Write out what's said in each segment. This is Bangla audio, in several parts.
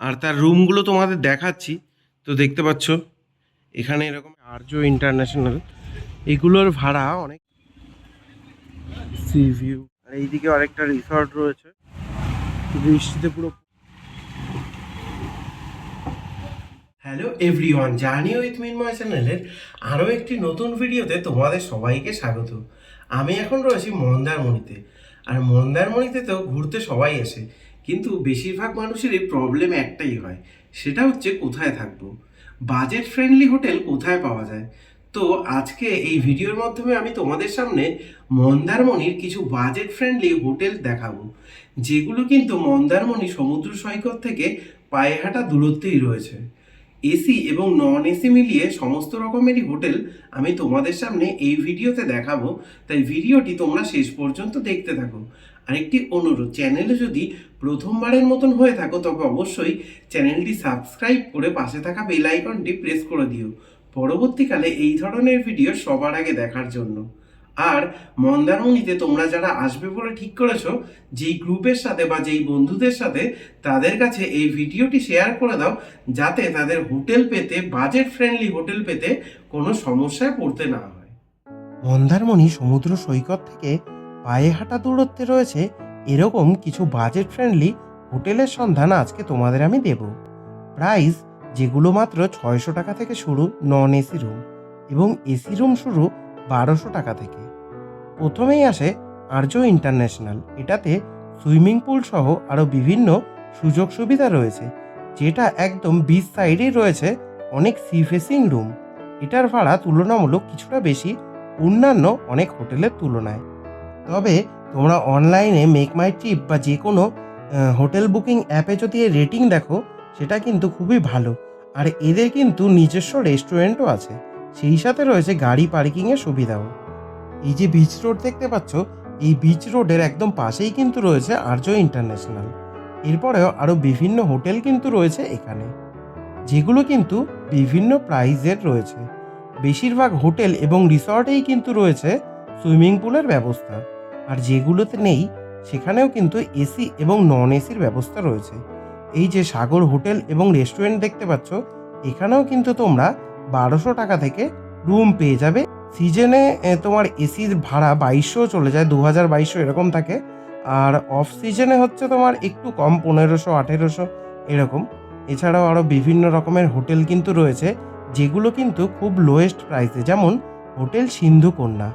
আর তার রুমগুলো তোমাদের দেখাচ্ছি। তো দেখতে পাচ্ছ এখানে এরকম আর্য ইন্টারন্যাশনাল এগুলোর ভাড়া অনেক। সি ভিউ আর এইদিকে আরেকটা রিসর্ট রয়েছে। বৃষ্টিতে পুরো hello everyone journey with Minmoy চ্যানেলের আরও একটি নতুন ভিডিওতে তোমাদের সবাইকে স্বাগত। আমি এখন রয়েছি মন্দারমণিতে। আর মন্দারমণিতে তো ঘুরতে সবাই আসে। কিন্তু বেশিরভাগ মানুষেরই প্রবলেম একটাই হয়, সেটা হচ্ছে কোথায় থাকব? বাজেট ফ্রেন্ডলি হোটেল কোথায় পাওয়া যায়? তো আজকে এই ভিডিওর মাধ্যমে আমি তোমাদের সামনে মন্দারমণির কিছু বাজেট ফ্রেন্ডলি হোটেল দেখাবো, যেগুলো কিন্তু মন্দারমণি সমুদ্র সৈকত থেকে পায়ে হাঁটা দূরত্বেই রয়েছে। এসি এবং নন এসি মিলিয়ে সমস্ত রকমেরই হোটেল আমি তোমাদের সামনে এই ভিডিওতে দেখাবো। তাই ভিডিওটি তোমরা শেষ পর্যন্ত দেখতে থাকো। আরেকটি অনুরোধ, চ্যানেলে যদি প্রথমবারের মতন হয়ে থাকো, তবে অবশ্যই চ্যানেলটি সাবস্ক্রাইব করে পাশে থাকা বেল আইকনটি প্রেস করে দিও। পরবর্তীকালে এই ধরনের ভিডিও সবার আগে দেখার জন্য। আর মন্দারমণিতে তোমরা যারা আসবে বলে ঠিক করেছ, যেই গ্রুপের সাথে বা যেই বন্ধুদের সাথে তাদের কাছে এই ভিডিওটি শেয়ার করে দাও, যাতে তাদের হোটেল পেতে বাজেট ফ্রেন্ডলি হোটেল পেতে কোনো সমস্যায় পড়তে না হয়। মন্দারমণি সমুদ্র সৈকত থেকে পায়ে হাঁটা দূরত্বে রয়েছে এরকম কিছু বাজেট ফ্রেন্ডলি হোটেলের সন্ধান আজকে তোমাদের আমি দেব। প্রাইস যেগুলো মাত্র ছয়শো টাকা থেকে শুরু নন এসি রুম এবং এসি রুম শুরু বারোশো টাকা থেকে। প্রথমেই আসে আর্য ইন্টারন্যাশনাল। এটাতে সুইমিং পুল সহ আরও বিভিন্ন সুযোগ সুবিধা রয়েছে, যেটা একদম বিচ সাইডেই রয়েছে অনেক সি ফেসিং রুম এটার ভাড়া তুলনামূলক কিছুটা বেশি, অন্যান্য অনেক হোটেলের তুলনায়। তবে তোমরা অনলাইনে মেক মাই ট্রিপ বা যে কোনো হোটেল বুকিং অ্যাপে যদি রেটিং দেখো, সেটা কিন্তু খুবই ভালো। আর এদের কিন্তু নিজস্ব রেস্টুরেন্টও আছে, সেই সাথে রয়েছে গাড়ি পার্কিংয়ের সুবিধাও। এই যে বিচ রোড দেখতে পাচ্ছ, এই বিচ রোডের একদম পাশেই কিন্তু রয়েছে আর্য ইন্টারন্যাশনাল এরপরেও আরও বিভিন্ন হোটেল কিন্তু রয়েছে এখানে, যেগুলো কিন্তু বিভিন্ন প্রাইজের রয়েছে। বেশিরভাগ হোটেল এবং রিসর্টেই কিন্তু রয়েছে সুইমিং পুলের ব্যবস্থা, আর যেগুলোতে নেই সেখানেও কিন্তু এসি এবং নন এসির ব্যবস্থা রয়েছে। এই যে সাগর হোটেল এবং রেস্টুরেন্ট দেখতে পাচ্ছ, এখানেও কিন্তু তোমরা বারোশো টাকা থেকে রুম পেয়ে যাবে। সিজনে তোমার এসির ভাড়া বাইশশো চলে যায় দু হাজার বাইশশো এরকম থাকে। আর অফ সিজনে হচ্ছে তোমার একটু কম, পনেরোশো, আঠেরোশো এরকম। এছাড়াও আরও বিভিন্ন রকমের হোটেল কিন্তু রয়েছে, যেগুলো কিন্তু খুব লোয়েস্ট প্রাইসে যেমন হোটেল সিন্ধুকন্যা।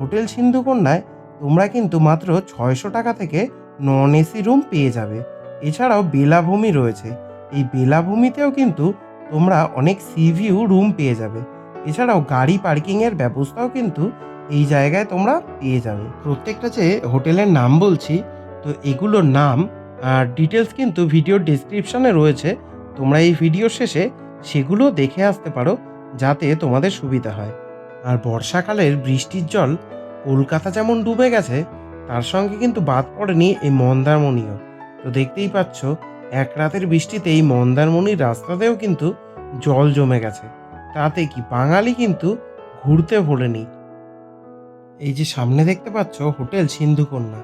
হোটেল সিন্ধুকন্যায় তোমরা কিন্তু মাত্র ছয়শো টাকা থেকে নন এসি রুম পেয়ে যাবে। এছাড়াও বেলাভূমি রয়েছে। এই বেলাভূমিতেও কিন্তু তোমরা অনেক সি ভিউ রুম পেয়ে যাবে। এছাড়াও গাড়ি পার্কিংয়ের ব্যবস্থাও কিন্তু এই জায়গায় তোমরা পেয়ে যাবে। প্রত্যেকটা যে হোটেলের নাম বলছি, তো এগুলোর নাম আর ডিটেলস কিন্তু ভিডিওর ডিসক্রিপশনে রয়েছে। তোমরা এই ভিডিও শেষে সেগুলো দেখে আসতে পারো, যাতে তোমাদের সুবিধা হয়। আর বর্ষাকালের বৃষ্টির জল কলকাতা যেমন ডুবে গেছে, তার সঙ্গে কিন্তু বাদ পড়েনি এই মন্দারমণিও। তো দেখতেই পাচ্ছ, এক রাতের বৃষ্টিতে এই মন্দারমণির রাস্তাতেও কিন্তু জল জমে গেছে। তাতে কি বাঙালি কিন্তু ঘুরতে ভোলেনি? এই যে সামনে দেখতে পাচ্ছ হোটেল সিন্ধুকন্যা।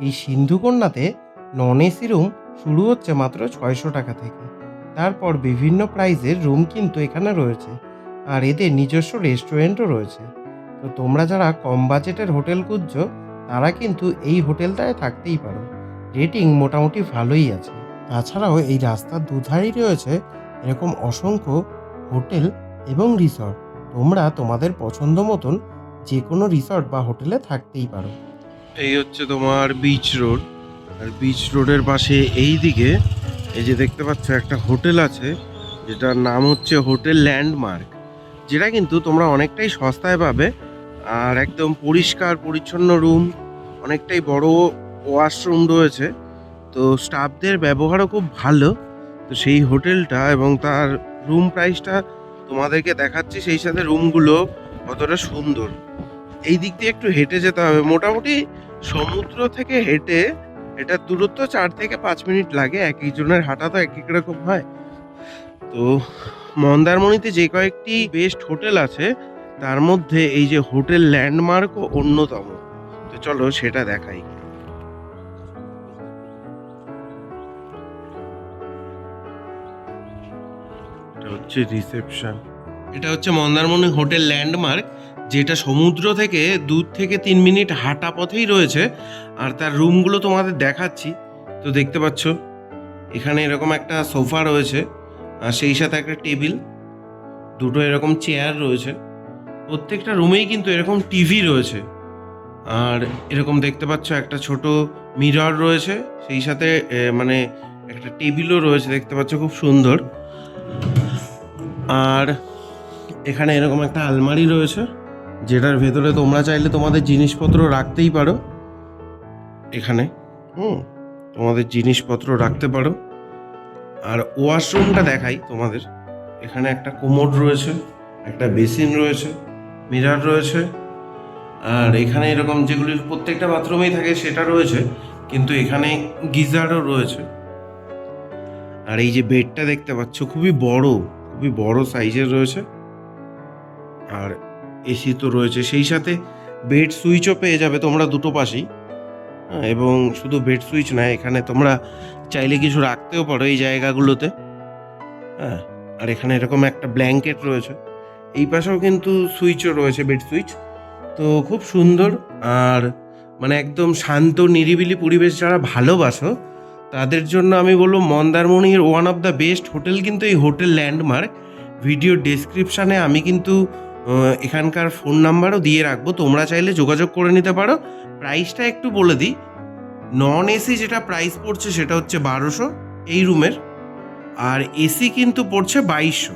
এই সিন্ধুকন্যাতে নন এসি রুম শুরু হচ্ছে মাত্র ছয়শো টাকা থেকে। তারপর বিভিন্ন প্রাইজের রুম কিন্তু এখানে রয়েছে। আর এদের নিজস্ব রেস্টুরেন্টও রয়েছে। তো তোমরা যারা কম বাজেটের হোটেল খুঁজছো, তারা কিন্তু এই হোটেলটায় থাকতেই পারো। রেটিং মোটামুটি ভালোই আছে। তাছাড়াও এই রাস্তার দুধারেই রয়েছে এরকম অসংখ্য হোটেল এবং রিসর্ট তোমরা তোমাদের পছন্দ মতন যে কোনো রিসর্ট বা হোটেলে থাকতেই পারো। এই হচ্ছে তোমার বিচ রোড আর বিচ রোডের পাশে এই দিকে এই যে দেখতে পাচ্ছ একটা হোটেল আছে, যেটার নাম হচ্ছে হোটেল ল্যান্ডমার্ক, যেটা কিন্তু তোমরা অনেকটাই সস্তায় পাবে। আর একদম পরিষ্কার, পরিচ্ছন্ন রুম অনেকটাই বড় ওয়াশরুম রয়েছে। তো স্টাফদের ব্যবহারও খুব ভালো। তো সেই হোটেলটা এবং তার রুম প্রাইসটা তোমাদেরকে দেখাচ্ছি সেই সাথে রুমগুলো কতটা সুন্দর। এই দিক দিয়ে একটু হেঁটে যেতে হবে। মোটামুটি সমুদ্র থেকে হেঁটে এটার দূরত্ব চার থেকে পাঁচ মিনিট লাগে। এক একজনের হাঁটা তো এক এক রকম হয়। তো মন্দারমণিতে যে কয়েকটি বেস্ট হোটেল আছে, তার মধ্যে এই যে হোটেল ল্যান্ডমার্কও অন্যতম। তো চলো সেটা দেখাই। এটা হচ্ছে রিসেপশন। এটা হচ্ছে মন্দারমণি হোটেল ল্যান্ডমার্ক, যেটা সমুদ্র থেকে দূর থেকে তিন মিনিট হাঁটা পথেই রয়েছে, আর তার রুমগুলো তোমাদের দেখাচ্ছি। তো দেখতে পাচ্ছ, এখানে এরকম একটা সোফা রয়েছে, আর সেই সাথে একটা টেবিল, দুটো এরকম চেয়ার রয়েছে। প্রত্যেকটা রুমেই কিন্তু এরকম টিভি রয়েছে। আর এরকম দেখতে পাচ্ছ একটা ছোট মিরর রয়েছে, সেই সাথে মানে একটা টেবিলও রয়েছে, দেখতে পাচ্ছ খুব সুন্দর। আর এখানে এরকম একটা আলমারি রয়েছে, যেটার ভেতরে তোমরা চাইলে তোমাদের জিনিসপত্র রাখতেই পারো। এখানে, হুম, তোমাদের জিনিসপত্র রাখতে পারো। আর ওয়াশরুমটা দেখাই তোমাদের। এখানে একটা কোমোড রয়েছে, একটা বেসিন রয়েছে, মিরার রয়েছে। আর এখানে এরকম যেগুলি প্রত্যেকটা বাথরুমেই থাকে সেটা রয়েছে, কিন্তু এখানে গিজারও রয়েছে। আর এই যে বেডটা দেখতে পাচ্ছ, খুবই বড়। খুবই বড় সাইজের রয়েছে। আর এসি তো রয়েছে। সেই সাথে বেড সুইচও পেয়ে যাবে তোমরা দুটো পাশেই। হ্যাঁ, এবং শুধু বেড সুইচ নয় এখানে তোমরা চাইলে কিছু রাখতেও পারো এই জায়গাগুলোতে। হ্যাঁ আর এখানে এরকম একটা ব্ল্যাঙ্কেট রয়েছে। এই পাশেও কিন্তু সুইচও রয়েছে বেড সুইচ। তো খুব সুন্দর আর মানে একদম শান্ত নিরিবিলি পরিবেশ যারা ভালোবাসো তাদের জন্য আমি বলব মন্দারমণির one of the best hotel কিন্তু এই হোটেল ল্যান্ডমার্ক ভিডিও ডেসক্রিপশানে আমি কিন্তু এখানকার ফোন নাম্বারও দিয়ে রাখব। তোমরা চাইলে যোগাযোগ করে নিতে পারো। প্রাইসটা একটু বলে দিই। নন এসি যেটা প্রাইস পড়ছে সেটা হচ্ছে বারোশো এই রুমের আর এসি কিন্তু পড়ছে বাইশশো।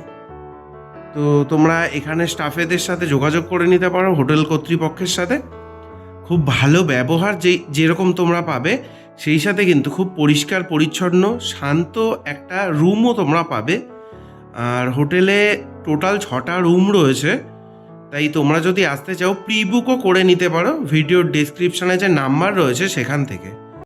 তো তোমরা এখানে স্টাফেদের সাথে যোগাযোগ করে নিতে পারো হোটেল কর্তৃপক্ষের সাথে। খুব ভালো ব্যবহার যে যেরকম তোমরা পাবে। সেই সাথে কিন্তু খুব পরিষ্কার, পরিচ্ছন্ন, শান্ত একটা রুমও তোমরা পাবে। আর হোটেলে টোটাল ছটা রুম রয়েছে। তাই তোমরা যদি আসতে চাও প্রি বুকও করে নিতে পারো। ভিডিওর ডিসক্রিপশানে যে নাম্বার রয়েছে সেখান থেকে।